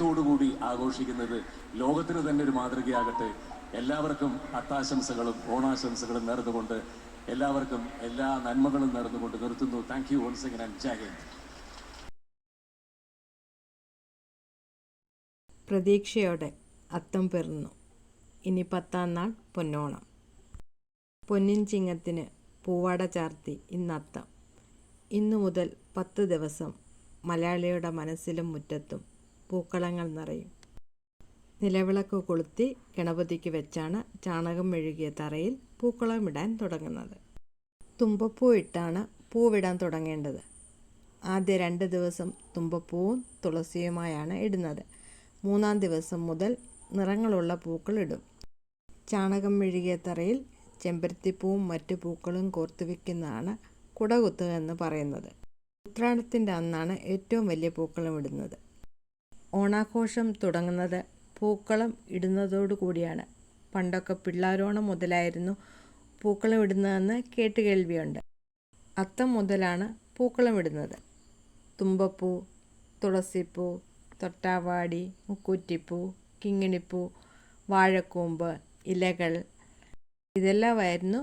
ത്തോടുകൂടി ആഘോഷിക്കുന്നത് ലോകത്തിന് തന്നെ ഒരു മാതൃകയാകട്ടെ. എല്ലാവർക്കും അത്താശംസകളും ഓണാശംസകളും നേർന്നുകൊണ്ട് എല്ലാവർക്കും എല്ലാ നന്മകളും നേർന്നുകൊണ്ട് നിർത്തുന്നു. താങ്ക് യു വൺസ് അഗൻ ജയ് പ്രതീക്ഷയോടെ അത്തം പിറന്നു. ഇനി പത്താം നാൾ പൊന്നോണം. പൊന്നിൻ ചിങ്ങത്തിന് പൂവാട ചാർത്തി ഇന്നത്തം. ഇന്നു മുതൽ പത്ത് ദിവസം മലയാളിയുടെ മനസ്സിലും മുറ്റത്തും പൂക്കളങ്ങൾ നിറയും. നിലവിളക്ക് കൊളുത്തി ഗണപതിക്ക് വെച്ചാണ് ചാണകം മെഴുകിയ തറയിൽ പൂക്കളം ഇടാൻ തുടങ്ങുന്നത്. തുമ്പപ്പൂ ഇട്ടാണ് പൂവിടാൻ തുടങ്ങേണ്ടത്. ആദ്യ രണ്ട് ദിവസം തുമ്പപ്പൂവും തുളസിയുമായാണ് ഇടുന്നത്. മൂന്നാം ദിവസം മുതൽ നിറങ്ങളുള്ള പൂക്കൾ ഇടും. ചാണകം മെഴുകിയ തറയിൽ ചെമ്പരത്തിപ്പൂവും മറ്റു പൂക്കളും കോർത്തു വയ്ക്കുന്നതാണ് കുടകുത്തുക എന്ന് പറയുന്നത്. ഉത്രാടത്തിന്റെ അന്നാണ് ഏറ്റവും വലിയ പൂക്കളം ഇടുന്നത്. ഓണാഘോഷം തുടങ്ങുന്നത് പൂക്കളം ഇടുന്നതോടു കൂടിയാണ്. പണ്ടൊക്കെ പിള്ളാരോണം മുതലായിരുന്നു പൂക്കളം ഇടുന്നതെന്ന് കേട്ടുകേൾവിയുണ്ട് അത്തം മുതലാണ് പൂക്കളം ഇടുന്നത്. തുമ്പപ്പൂ തുളസിപ്പൂ തൊട്ടാവാടി മുക്കൂറ്റിപ്പൂ കിങ്ങിണിപ്പൂ വാഴക്കൂമ്പ് ഇലകൾ ഇതെല്ലാമായിരുന്നു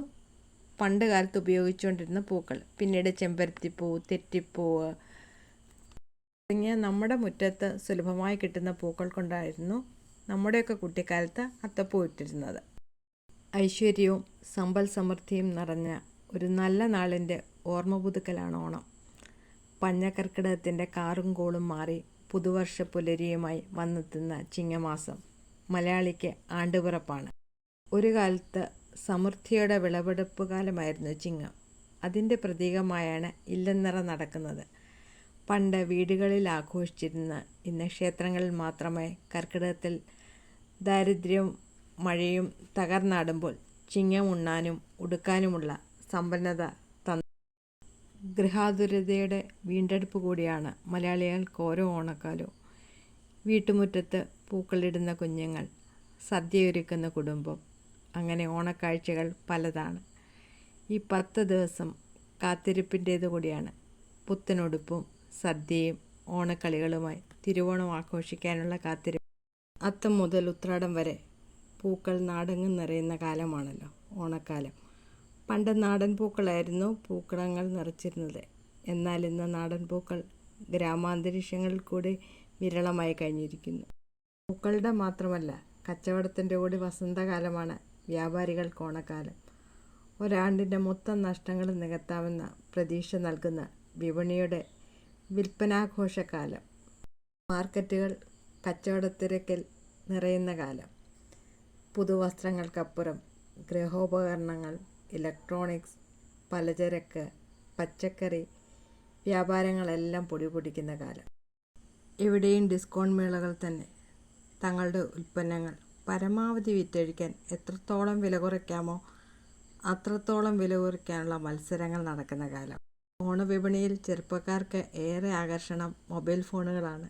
പണ്ട് കാലത്ത് ഉപയോഗിച്ചുകൊണ്ടിരുന്ന പൂക്കൾ. പിന്നീട് ചെമ്പരത്തിപ്പൂ തെറ്റിപ്പൂവ് തുടങ്ങിയ നമ്മുടെ മുറ്റത്ത് സുലഭമായി കിട്ടുന്ന പൂക്കൾ കൊണ്ടായിരുന്നു നമ്മുടെയൊക്കെ കുട്ടിക്കാലത്ത് അത്തപ്പൂ ഇട്ടിരുന്നത്. ഐശ്വര്യവും സമ്പൽ സമൃദ്ധിയും നിറഞ്ഞ ഒരു നല്ല നാളിന്റെ ഓർമ്മ പുതുക്കലാണ് ഓണം. പഞ്ഞക്കർക്കിടകത്തിന്റെ കാറും കോളും മാറി പുതുവർഷ പുലരിയുമായി വന്നെത്തുന്ന ചിങ്ങമാസം മലയാളിക്ക് ആണ്ടുപിറപ്പാണ്. ഒരു കാലത്ത് സമൃദ്ധിയുടെ വിളവെടുപ്പ് കാലമായിരുന്നു ചിങ്ങം. അതിന്റെ പ്രതീകമായാണ് ഇല്ലനിറ നടക്കുന്നത്. പണ്ട് വീടുകളിൽ ആഘോഷിച്ചിരുന്ന ഇന്ന് ക്ഷേത്രങ്ങളിൽ മാത്രമേ കർക്കിടകത്തിൽ ദാരിദ്ര്യവും മഴയും തകർന്നാടുമ്പോൾ ചിങ്ങം ഉണ്ണാനും ഉടുക്കാനുമുള്ള സമ്പന്നത തന്ന ഗൃഹാതുരതയുടെ വീണ്ടെടുപ്പ് കൂടിയാണ് മലയാളികൾക്ക് ഓരോ ഓണക്കാലവും. വീട്ടുമുറ്റത്ത് പൂക്കളിടുന്ന കുഞ്ഞുങ്ങൾ സദ്യയൊരുക്കുന്ന കുടുംബം അങ്ങനെ ഓണക്കാഴ്ചകൾ പലതാണ്. ഈ പത്ത് ദിവസം കാത്തിരിപ്പിന്റേത് കൂടിയാണ് പുത്തനുടുപ്പും സദ്യയും ഓണക്കളികളുമായി തിരുവോണം ആഘോഷിക്കാനുള്ള കാത്തിരി അത്തം മുതൽ ഉത്രാടം വരെ പൂക്കൾ നാടങ്ങ് നിറയുന്ന കാലമാണല്ലോ ഓണക്കാലം. പണ്ട് നാടൻ പൂക്കളായിരുന്നു പൂക്കളങ്ങൾ നിറച്ചിരുന്നത്. എന്നാൽ ഇന്ന് നാടൻ പൂക്കൾ ഗ്രാമാന്തരീക്ഷങ്ങളിൽ കൂടി വിരളമായി കഴിഞ്ഞിരിക്കുന്നു. പൂക്കളുടെ മാത്രമല്ല കച്ചവടത്തിന്റെ കൂടി വസന്തകാലമാണ് വ്യാപാരികൾക്ക് ഓണക്കാലം. ഒരാണ്ടിന്റെ മൊത്തം നഷ്ടങ്ങൾ നികത്താമെന്ന പ്രതീക്ഷ നൽകുന്ന വിപണിയുടെ വിൽപ്പനാഘോഷക്കാലം മാർക്കറ്റുകൾ കച്ചവടത്തിരക്കിൽ നിറയുന്ന കാലം. പുതുവസ്ത്രങ്ങൾക്കപ്പുറം ഗൃഹോപകരണങ്ങൾ ഇലക്ട്രോണിക്സ് പലചരക്ക് പച്ചക്കറി വ്യാപാരങ്ങളെല്ലാം പൊടിപൊടിക്കുന്ന കാലം. എവിടെയും ഡിസ്കൗണ്ട് മേളകൾ തന്നെ. തങ്ങളുടെ ഉൽപ്പന്നങ്ങൾ പരമാവധി വിറ്റഴിക്കാൻ എത്രത്തോളം വില കുറയ്ക്കാമോ അത്രത്തോളം വില കുറയ്ക്കാനുള്ള മത്സരങ്ങൾ നടക്കുന്ന കാലം. ഓണവിപണിയിൽ ചെറുപ്പക്കാർക്ക് ഏറെ ആകർഷണം മൊബൈൽ ഫോണുകളാണ്.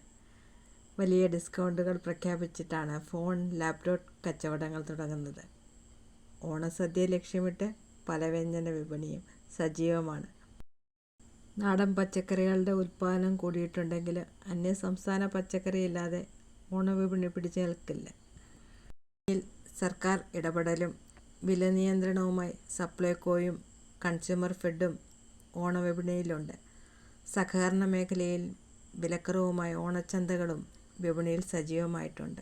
വലിയ ഡിസ്കൗണ്ടുകൾ പ്രഖ്യാപിച്ചിട്ടാണ് ഫോൺ ലാപ്ടോപ്പ് കച്ചവടങ്ങൾ തുടങ്ങുന്നത്. ഓണസദ്യ ലക്ഷ്യമിട്ട് പല പലവ്യഞ്ജന വിപണിയും സജീവമാണ്. നാടൻ പച്ചക്കറികളുടെ ഉൽപ്പാദനം കൂടിയിട്ടുണ്ടെങ്കിൽ അന്യസംസ്ഥാന പച്ചക്കറി ഇല്ലാതെ ഓണവിപണി പിടിച്ചു നിൽക്കില്ല. സർക്കാർ ഇടപെടലും വില നിയന്ത്രണവുമായി സപ്ലൈകോയും കൺസ്യൂമർ ഫെഡും ഓണവിപണിയിലുണ്ട്. സഹകരണ മേഖലയിൽ വിലക്കുറവുമായി ഓണച്ചന്തകളും വിപണിയിൽ സജീവമായിട്ടുണ്ട്.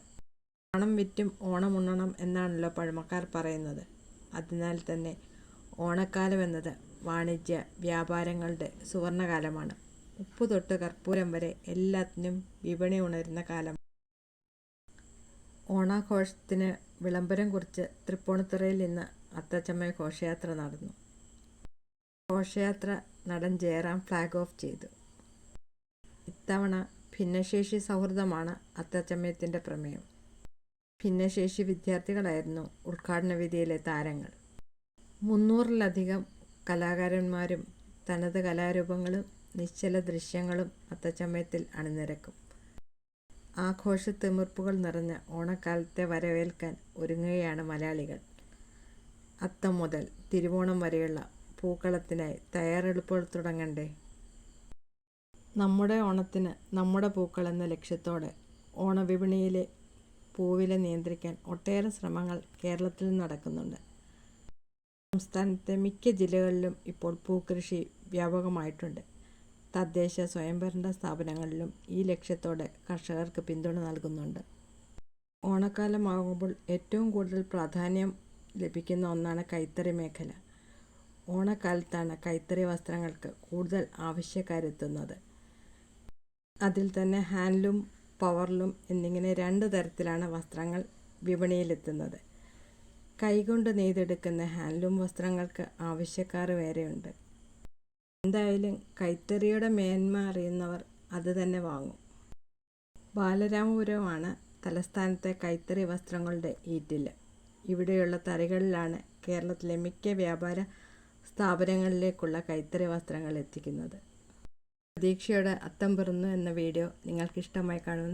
ഓണം വിറ്റും ഓണമുണ്ണണം എന്നാണല്ലോ പഴമക്കാർ പറയുന്നത്. അതിനാൽ തന്നെ ഓണക്കാലം എന്നത് വാണിജ്യ വ്യാപാരങ്ങളുടെ സുവർണകാലമാണ്. ഉപ്പ് തൊട്ട് കർപ്പൂരം വരെ എല്ലാത്തിനും വിപണി ഉണരുന്ന കാലം ഓണാഘോഷത്തിന് വിളംബരം കുറിച്ച് തൃപ്പൂണിത്തുറയിൽ നിന്ന് അത്തച്ചമ്മ ഘോഷയാത്ര നടന്നു. ഘോഷയാത്ര നടൻ ജയറാം ഫ്ലാഗ് ഓഫ് ചെയ്തു. ഇത്തവണ ഭിന്നശേഷി സൗഹൃദമാണ് അത്തച്ചമയത്തിന്റെ പ്രമേയം. ഭിന്നശേഷി വിദ്യാർത്ഥികളായിരുന്നു ഉദ്ഘാടന വേദിയിലെ താരങ്ങൾ. മുന്നൂറിലധികം കലാകാരന്മാരും തനത് കലാരൂപങ്ങളും നിശ്ചല ദൃശ്യങ്ങളും അത്തച്ചമയത്തിൽ അണിനിരക്കും. ആഘോഷത്തിമിർപ്പുകൾ നിറഞ്ഞ ഓണക്കാലത്തെ വരവേൽക്കാൻ ഒരുങ്ങുകയാണ് മലയാളികൾ. അത്തം മുതൽ തിരുവോണം വരെയുള്ള പൂക്കളത്തിനായി തയ്യാറെടുപ്പുകൾ തുടങ്ങണ്ടേ? നമ്മുടെ ഓണത്തിന് നമ്മുടെ പൂക്കൾ എന്ന ലക്ഷ്യത്തോടെ ഓണവിപണിയിലെ പൂവില നിയന്ത്രിക്കാൻ ഒട്ടേറെ ശ്രമങ്ങൾ കേരളത്തിൽ നടക്കുന്നുണ്ട്. സംസ്ഥാനത്തെ മിക്ക ജില്ലകളിലും ഇപ്പോൾ പൂക്കൃഷി വ്യാപകമായിട്ടുണ്ട്. തദ്ദേശ സ്വയംഭരണ സ്ഥാപനങ്ങളിലും ഈ ലക്ഷ്യത്തോടെ കർഷകർക്ക് പിന്തുണ നൽകുന്നുണ്ട്. ഓണക്കാലമാകുമ്പോൾ ഏറ്റവും കൂടുതൽ പ്രാധാന്യം ലഭിക്കുന്ന ഒന്നാണ് കൈത്തറി മേഖല. ഓണക്കാലത്താണ് കൈത്തറി വസ്ത്രങ്ങൾക്ക് കൂടുതൽ ആവശ്യക്കാരെത്തുന്നത്. അതിൽ തന്നെ ഹാൻഡ്ലും പവർലൂം എന്നിങ്ങനെ രണ്ട് തരത്തിലാണ് വസ്ത്രങ്ങൾ വിപണിയിലെത്തുന്നത്. കൈകൊണ്ട് നെയ്തെടുക്കുന്ന ഹാൻഡ്ലൂം വസ്ത്രങ്ങൾക്ക് ആവശ്യക്കാർ വേറെയുണ്ട്. എന്തായാലും കൈത്തറിയുടെ മേന്മ അറിയുന്നവർ അത് തന്നെ വാങ്ങും. ബാലരാമപുരമാണ് തലസ്ഥാനത്തെ കൈത്തറി വസ്ത്രങ്ങളുടെ ഈറ്റിൽ ഇവിടെയുള്ള തറികളിലാണ് കേരളത്തിലെ മിക്ക വ്യാപാര സ്ഥാപനങ്ങളിലേക്കുള്ള കൈത്തറി വസ്ത്രങ്ങൾ എത്തിക്കുന്നത്. പ്രതീക്ഷയുടെ അത്തം പിറന്നു എന്ന വീഡിയോ നിങ്ങൾക്ക് ഇഷ്ടമായി കാണുമെന്ന്